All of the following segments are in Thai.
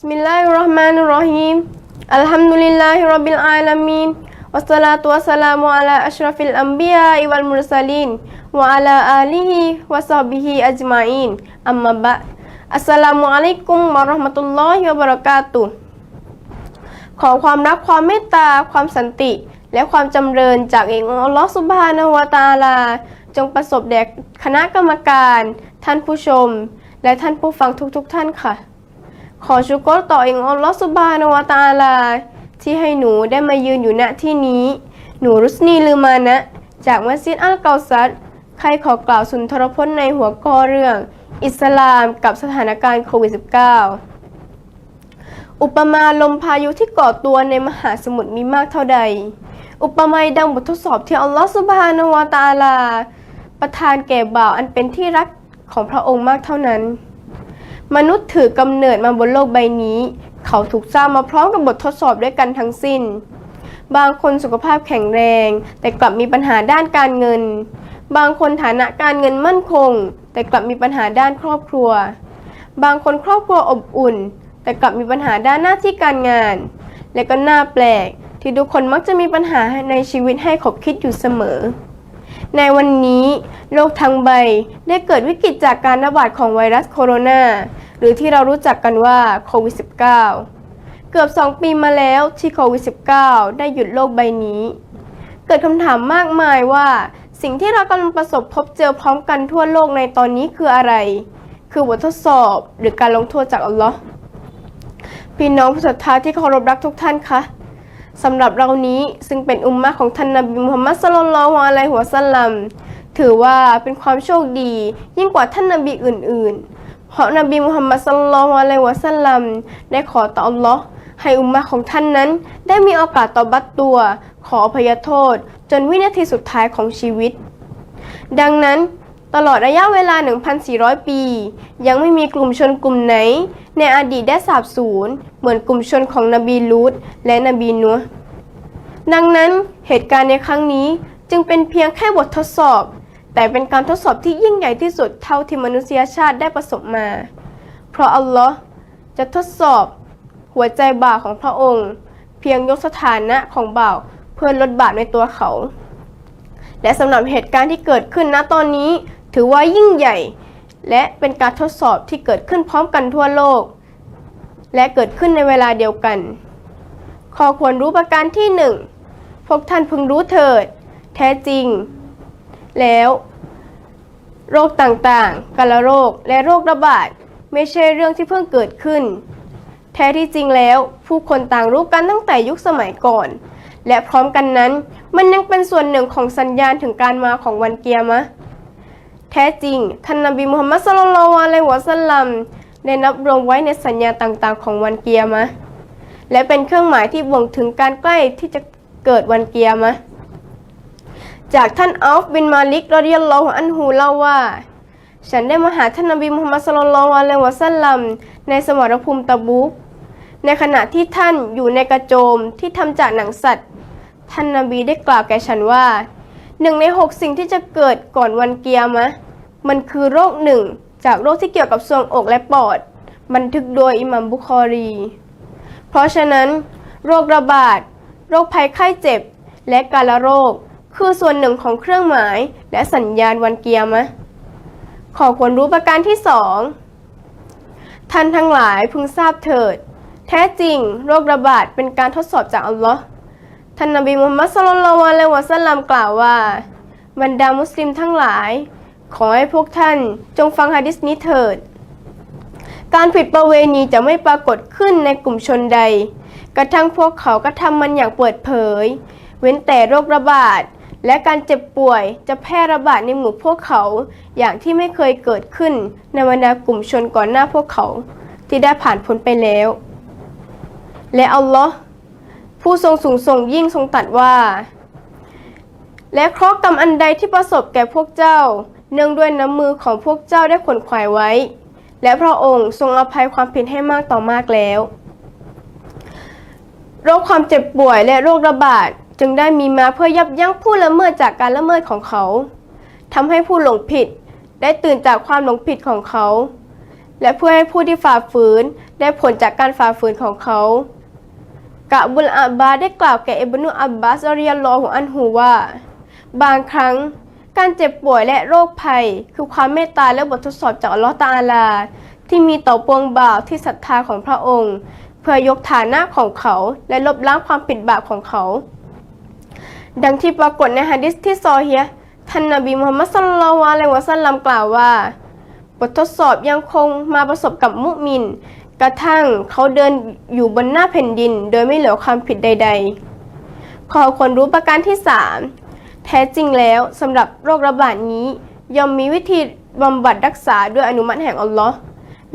بسم الله الرحمن الرحيم الحمد لله رب العالمين والصلاة والسلام على أشرف الأنبياء والمرسلين وعلى آله وصحبه أجمعين أما بعد السلام عليكم ورحمة الله وبركاته ขอความรักความเมตตา ความสันติ และความจำเริญจากเองค์อัลลอฮฺสุบฮานะฮูวะตะอาลา จงประสบแด่คณะกรรมการ ท่านผู้ชม และท่านผู้ฟังทุกๆทท่านค่ะ ขอชุกรต่อเองอัลลอฮฺสุบานวตาลา ที่ให้หนูได้มายืนอยู่ณที่นี้ หนูรุสนีลือมานะ จากมัสยิดอัลเกาซัดใครขอกล่าวสุนทรพจน์ในหัวข้อเรื่อง อิสลามกับสถานการณ์โควิด -19 อุปมาลมพายุที่ก่อตัวในมหาสมุทรมีมากเท่าใด อุปมาดังบททดสอบที่อัลลอฮฺสุบฮานวตาลา ประทานแก่บ่าวอันเป็นที่รักของพระองค์มากเท่านั้น มนุษย์ถือกำเนิดมาบนโลกใบนี้ เขาถูกสร้างมาพร้อมกับบททดสอบด้วยกันทั้งสิ้น บางคนสุขภาพแข็งแรง แต่กลับมีปัญหาด้านการเงิน บางคนฐานะการเงินมั่นคง แต่กลับมีปัญหาด้านครอบครัว บางคนครอบครัวอบอุ่น แต่กลับมีปัญหาด้านหน้าที่การงาน และก็น่าแปลกที่ทุกคนมักจะมีปัญหาในชีวิตให้ขบคิดอยู่เสมอ ในวันนี้โลกทั้งใบได้เกิดวิกฤตจากการระบาดของไวรัสโคโรนา หรือที่เรารู้จักกันว่าโควิด -19 เกือบ 2 ปีมาแล้วที่โควิด -19 ได้หยุดโลกใบนี้ เกิดคำถามมากมายว่า สิ่งที่เรากำลังประสบพบเจอพร้อมกันทั่วโลกในตอนนี้คืออะไร คือบททดสอบหรือการลงโทษจากอัลลอฮ์พี่น้องผู้ศรัทธาที่เคารพรักทุกท่านคะ สำหรับเรานี้ซึ่งเป็นอุมมะของท่านนบีมุฮัมมัดสลลัลฮุอะลัยฮิวสัลลัมถือว่าเป็นความโชคดี ยิ่งกว่าท่านนบีอื่น ๆ เพราะนบีมุฮัมมัดสลลัลฮุอะลัยฮิวสัลลัมได้ขอต่ออัลลอฮ์ให้อุมมะของท่านนั้น ได้มีโอกาสตอบัตตัว ขออภัยโทษ จนวินาทีสุดท้ายของชีวิต ดังนั้น ตลอดระยะเวลา 1,400 ปี ยังไม่มีกลุ่มชนกลุ่มไหน ในอดีตได้สาบสูญเหมือนกลุ่มชนของนบีลูตและนบีนัวดังนั้นเหตุการณ์ในครั้งนี้จึงเป็นเพียงแค่บททดสอบ แต่เป็นการทดสอบที่ยิ่งใหญ่ที่สุดเท่าที่มนุษยชาติได้ประสบมา เพราะอัลลอฮ์จะทดสอบ หัวใจบ่าวของพระองค์ เพียงยกสถานะของบ่าวเพื่อลดบาปในตัวเขา และสำหรับเหตุการณ์ที่เกิดขึ้นณตอนนี้ ถือว่ายิ่งใหญ่ และเป็นการทดสอบที่เกิดขึ้นพร้อมกันทั่วโลก และเกิดขึ้นในเวลาเดียวกันขอควรรู้ประการที่หนึ่งพวกท่านพึงรู้เถิด แท้จริง แล้ว โรคต่างๆ กาลโรคและโรคระบาดไม่ใช่เรื่องที่เพิ่งเกิดขึ้น แท้ที่จริงแล้ว ผู้คนต่างรู้กันตั้งแต่ยุคสมัยก่อน และพร้อมกันนั้นมันยังเป็นส่วนหนึ่งของสัญญาณถึงการมาของวันเกียร์มะ แท้จริง ท่านนบีมุฮัมมัดสลลัลลอฮุอะลัยวะสัลลัมได้นับรวมไว้ในสัญญาต่างๆ ของวันเกียร์มะและเป็นเครื่องหมายที่บ่งถึงการใกล้ที่จะเกิดวันเกียร์มะจากท่านอัลฟบินมาลิกรอดิยัลลอฮุอันฮูเล่าว่า ฉันได้มาหาท่านนบีมุฮัมมัดสลลัลลอฮุอะลัยวะสัลลัมในสมรภูมิตะบุกในขณะที่ท่านอยู่ในกระโจมที่ทำจากหนังสัตว์ ท่านนบีได้กล่าวแก่ฉันว่า หนึ่งในหกสิ่งที่จะเกิดก่อนวันเกียร์มะ มันคือโรคหนึ่งจากโรคที่เกี่ยวกับทรวงอกและปอด บันทึกโดยอิหมัมบุคอรี เพราะฉะนั้น โรคระบาด โรคภัยไข้เจ็บ และการะโรค คือส่วนหนึ่งของเครื่องหมายและสัญญาณวันเกียร์มะ ขอควรรู้ประการที่สองท่านทั้งหลายพึงทราบเถิด แท้จริง โรคระบาดเป็นการทดสอบจากอัลลอฮ์ ท่านนบีมุฮัมมัดสลลัลลอฮุอะลัยฮิวะสัลลัมกล่าวว่า บรรดามุสลิมทั้งหลาย ขอให้พวกท่านจงฟังฮะดิษนี้เถิด การผิดประเวณีจะไม่ปรากฏขึ้นในกลุ่มชนใด กระทั่งพวกเขาก็ทำมันอย่างเปิดเผย เว้นแต่โรคระบาดและการเจ็บป่วยจะแพร่ระบาดในหมู่พวกเขา อย่างที่ไม่เคยเกิดขึ้นในบรรดากลุ่มชนก่อนหน้าพวกเขา ที่ได้ผ่านพ้นไปแล้ว และอัลลอฮ์ ผู้ทรงสูงส่งยิ่งทรงตรัดว่า และเคราะห์กรรมอันใดที่ประสบแก่พวกเจ้า เนื่องด้วยน้ำมือของพวกเจ้าได้ขวนขวายไว้ และพระองค์ทรงอภัยความผิดให้มากต่อมากแล้ว โรคความเจ็บป่วยและโรคระบาดจึงได้มีมาเพื่อยับยั้งผู้ละเมิดจากการละเมิดของเขาทำให้ผู้หลงผิดได้ตื่นจากความหลงผิดของเขา และเพื่อให้ผู้ที่ฝ่าฝืนได้ผลจากการฝ่าฝืนของเขา กะบุลอาบบาได้กล่าวแก่อิบนุอับบาสรอริยลลอฮุอันฮูว่า บางครั้งการเจ็บป่วยและโรคภัย คือความเมตตาและบททดสอบจากอัลลอฮ์ตาลา ที่มีต่อปวงบ่าวที่ศรัทธาของพระองค์ เพื่อยกฐานะของเขาและลบล้างความผิดบาปของเขา ดังที่ปรากฏในฮะดิษที่ซอเฮียะท่านนบีมุฮัมมัดศ็อลลัลลอฮุอะลัยวะซัลลัมกล่าวว่า บททดสอบยังคงมาประสบกับมุมิน กระทั่งเขาเดินอยู่บนหน้าแผ่นดิน โดยไม่เหลือความผิดใด ๆขอควรรู้ประการที่ 3 แท้จริงแล้วสำหรับโรคระบาดนี้ย่อมมีวิธีบำบัดรักษาด้วยอนุมัติแห่งอัลลอฮ์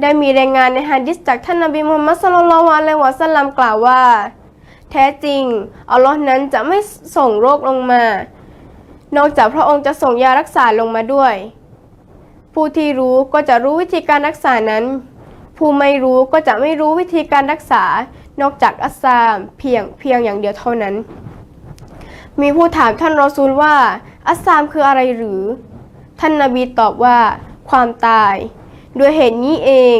ได้มีรายงานในฮะดิษจากท่านนบีมุฮัมมัดศ็อลลัลลอฮุอะลัยวะซัลลัมกล่าวว่า แท้จริงอัลลอฮ์นั้นจะไม่ส่งโรคลงมา นอกจากพระองค์จะส่งยารักษาลงมาด้วย ผู้ที่รู้ก็จะรู้วิธีการรักษานั้น ผู้ไม่รู้ก็จะไม่รู้วิธีการรักษานอกจากอัสซามเพียงเพียงอย่างเดียวเท่านั้น มีผู้ถามท่านรอซูลว่า อัสซามคืออะไรหรือ ท่านนาบีตอบว่า ความตาย ด้วยเหตุนี้เอง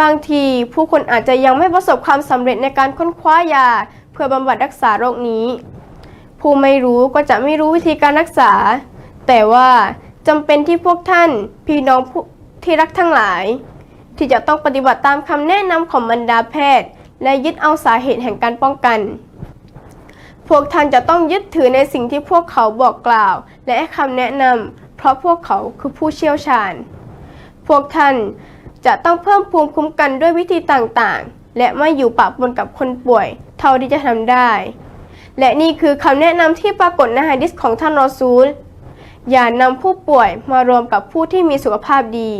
บางทีผู้คนอาจจะยังไม่ประสบความสำเร็จในการค้นคว้ายา เพื่อบำบัดรักษาโรคนี้ ผู้ไม่รู้ก็จะไม่รู้วิธีการรักษา แต่ว่าจำเป็นที่พวกท่านพี่น้องผู้ที่รักทั้งหลาย ที่จะต้องปฏิบัติตามคำแนะนำของบรรดาแพทย์ และยึดเอาสาเหตุแห่งการป้องกัน พวกท่านจะต้องยึดถือในสิ่งที่พวกเขาบอกกล่าว และคำแนะนำเพราะพวกเขาคือผู้เชี่ยวชาญ พวกท่านจะต้องเพิ่มภูมิคุ้มกันด้วยวิธีต่างๆ และไม่อยู่ปะปนกับคนป่วย เท่าที่จะทำได้ และนี่คือคำแนะนำที่ปรากฏในฮะดิษของท่านรอซูล อย่านำผู้ป่วยมารวมกับผู้ที่มีสุขภาพดี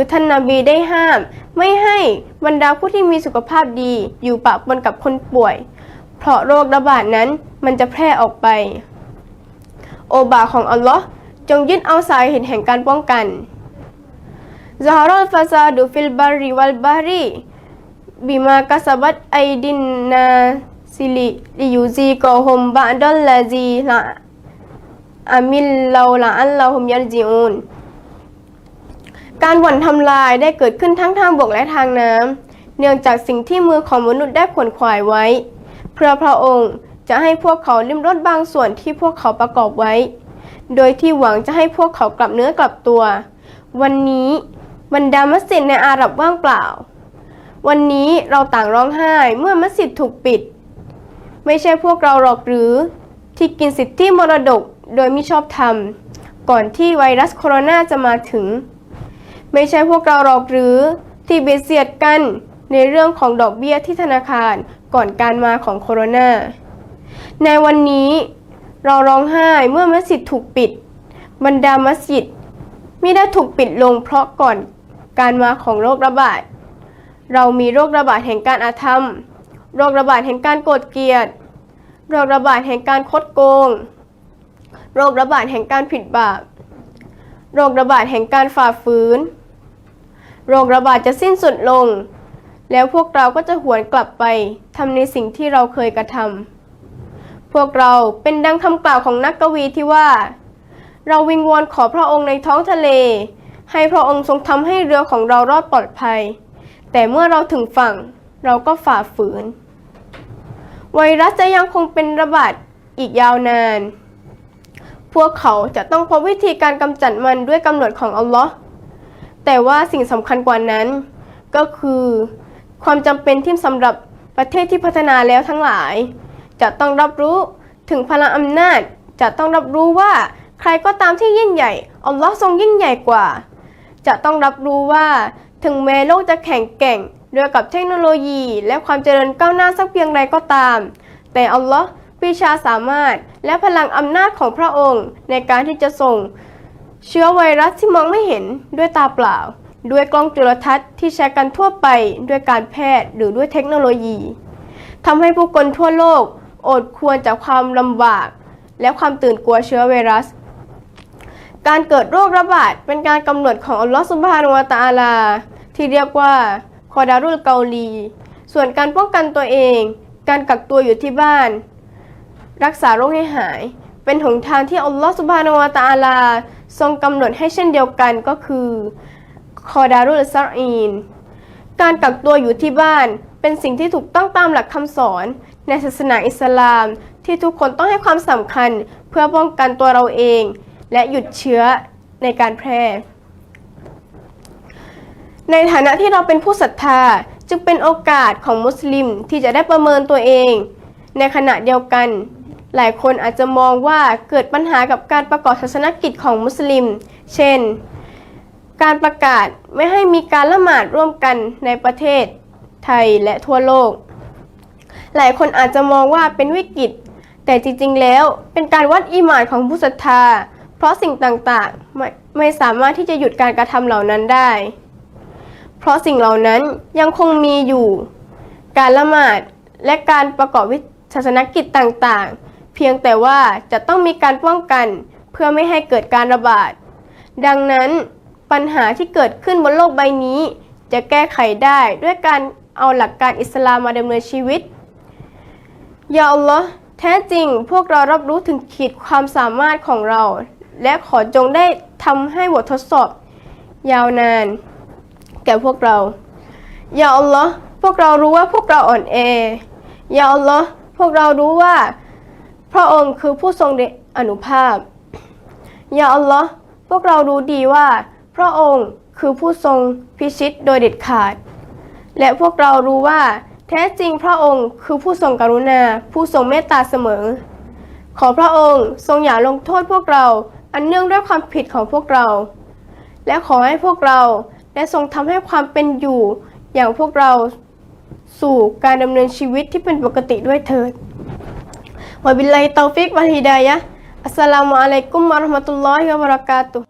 คือท่านนาบีได้ห้าม ไม่ให้บรรดาผู้ที่มีสุขภาพดี อยู่ปะปนกับคนป่วย เพราะโรคระบาดนั้นมันจะแพร่ออกไป โอบาของอัลลอฮ์จงยึดเอาสายเหตุแห่งการป้องกันซาฮารอลฟาซาดูฟิลบาริวัลบาริบิมากาสบัตไอดินนาซิลิลิยูซีกอฮุมบะดัลลาซีละอามิลลาละอัลลอฮุมยัลจิอูน การหว่อนทำลายได้เกิดขึ้นทั้งทางบกและทางน้ำเนื่องจากสิ่งที่มือของมนุษย์ได้ขวนขวายไว้ เพื่อพระองค์จะให้พวกเขาลิ้มรสบางส่วนที่พวกเขาประกอบไว้ โดยที่หวังจะให้พวกเขากลับเนื้อกลับตัว วันนี้บรรดามัสยิดในอาหรับว่างเปล่า วันนี้เราต่างร้องไห้เมื่อมัสยิดถูกปิด ไม่ใช่พวกเราหรอกหรือ ที่กินสิทธิมรดกโดยมิชอบธรรม ก่อนที่ไวรัสโคโรนาจะมาถึง ไม่ใช่พวกเราหรอกหรือ ที่เบียดเสียดกันในเรื่องของดอกเบี้ยที่ธนาคารก่อนการมาของโคโรนาในวันนี้เราร้องไห้เมื่อมัสยิดถูกปิด บรรดามัสยิดไม่ได้ถูกปิดลงเพราะก่อนการมาของโรคระบาด เรามีโรคระบาดแห่งการอาธรรม โรคระบาดแห่งการโกรธเกลียด โรคระบาดแห่งการคดโกง โรคระบาดแห่งการผิดบาป โรคระบาดแห่งการฝ่าฝืน โรคระบาดจะสิ้นสุดลง แล้วพวกเราก็จะหวนกลับไปทำในสิ่งที่เราเคยกระทำพวกเราเป็นดังคำกล่าวของนักกวีที่ว่า เราวิงวอนขอพระองค์ในท้องทะเล ให้พระองค์ทรงทำให้เรือของเรารอดปลอดภัย แต่เมื่อเราถึงฝั่งเราก็ฝ่าฝืน ไวรัสจะยังคงเป็นระบาดอีกยาวนาน พวกเขาจะต้องพบวิธีการกำจัดมันด้วยกำหนดของอัลลอฮ์ แต่ว่าสิ่งสำคัญกว่านั้น ก็คือ ความจำเป็นที่สำหรับประเทศที่พัฒนาแล้วทั้งหลาย จะต้องรับรู้ถึงพลังอำนาจ จะต้องรับรู้ว่าใครก็ตามที่ยิ่งใหญ่อัลลอฮ์ทรงยิ่งใหญ่กว่า จะต้องรับรู้ว่าถึงแม้โลกจะแข็งแกร่งด้วยกับเทคโนโลยี และความเจริญก้าวหน้าสักเพียงใดก็ตาม แต่อัลลอฮ์วิชาสามารถและพลังอำนาจของพระองค์ในการที่จะส่ง เชื้อไวรัสที่มองไม่เห็นด้วยตาเปล่า ด้วยกล้องจุลทรรศน์ที่ใช้กันทั่วไปด้วยการแพทย์หรือด้วยเทคโนโลยีทำให้ผู้คนทั่วโลกอดควรจากความลำบาก และความตื่นกลัวเชื้อไวรัส การเกิดโรคระบาดเป็นการกำหนดของอัลลอฮฺสุบฮานุวะตะอาลา ที่เรียกว่าคอดารุลเกาลี ส่วนการป้องกันตัวเอง การกักตัวอยู่ที่บ้าน รักษาโรคให้หาย เป็นหนทางที่อัลลอฮฺสุบฮานุวะตะอาลา ทรงกำหนดให้เช่นเดียวกันก็คือคอดารุลซาอีน การกักตัวอยู่ที่บ้านเป็นสิ่งที่ถูกต้องตามหลักคำสอน ในศาสนาอิสลาม ที่ทุกคนต้องให้ความสำคัญเพื่อป้องกันตัวเราเอง และหยุดเชื้อในการแพร่ ในฐานะที่เราเป็นผู้ศรัทธาจึงเป็นโอกาสของมุสลิมที่จะได้ประเมินตัวเอง ในขณะเดียวกัน หลายคนอาจจะมองว่าเกิดปัญหากับการประกอบศาสนกิจของมุสลิม เช่น การประกาศไม่ให้มีการละหมาดร่วมกันในประเทศไทยและทั่วโลก หลายคนอาจจะมองว่าเป็นวิกฤต แต่จริงๆ แล้วเป็นการวัดอีมานของผู้ศรัทธา เพราะสิ่งต่างๆ ไม่ไม่สามารถที่จะหยุดการกระทำเหล่านั้นได้ เพราะสิ่งเหล่านั้นยังคงมีอยู่ การละหมาดและการประกอบวิศาสนกิจต่างๆ เพียงแต่ว่าจะต้องมีการป้องกันเพื่อไม่ให้เกิดการระบาด ดังนั้นปัญหาที่เกิดขึ้นบนโลกใบนี้ จะแก้ไขได้ด้วยการเอาหลักการอิสลามมาดำเนินชีวิต ยาอัลลอฮ์แท้จริงพวกเรารับรู้ถึงขีดความสามารถของเรา และขอจงได้ทำให้บททดสอบ ยาวนาน แก่พวกเรา ยาอัลลอฮ์พวกเรารู้ว่าพวกเราอ่อนแอยาอัลลอฮ์พวกเรารู้ว่า พระองค์คือผู้ทรงอนุภาพ ยาอัลลอฮ์พวกเรารู้ดีว่า พระองค์คือผู้ทรงพิชิตโดยเด็ดขาด และพวกเรารู้ว่า แท้จริงพระองค์คือผู้ทรงกรุณา ผู้ทรงเมตตาเสมอ ขอพระองค์ทรงอย่าลงโทษพวกเรา อันเนื่องด้วยความผิดของพวกเรา และขอให้พวกเราได้ทรงทำให้ความเป็นอยู่อย่างพวกเราสู่การดำเนินชีวิตที่เป็นปกติด้วยเถิด วะบิลลาฮิ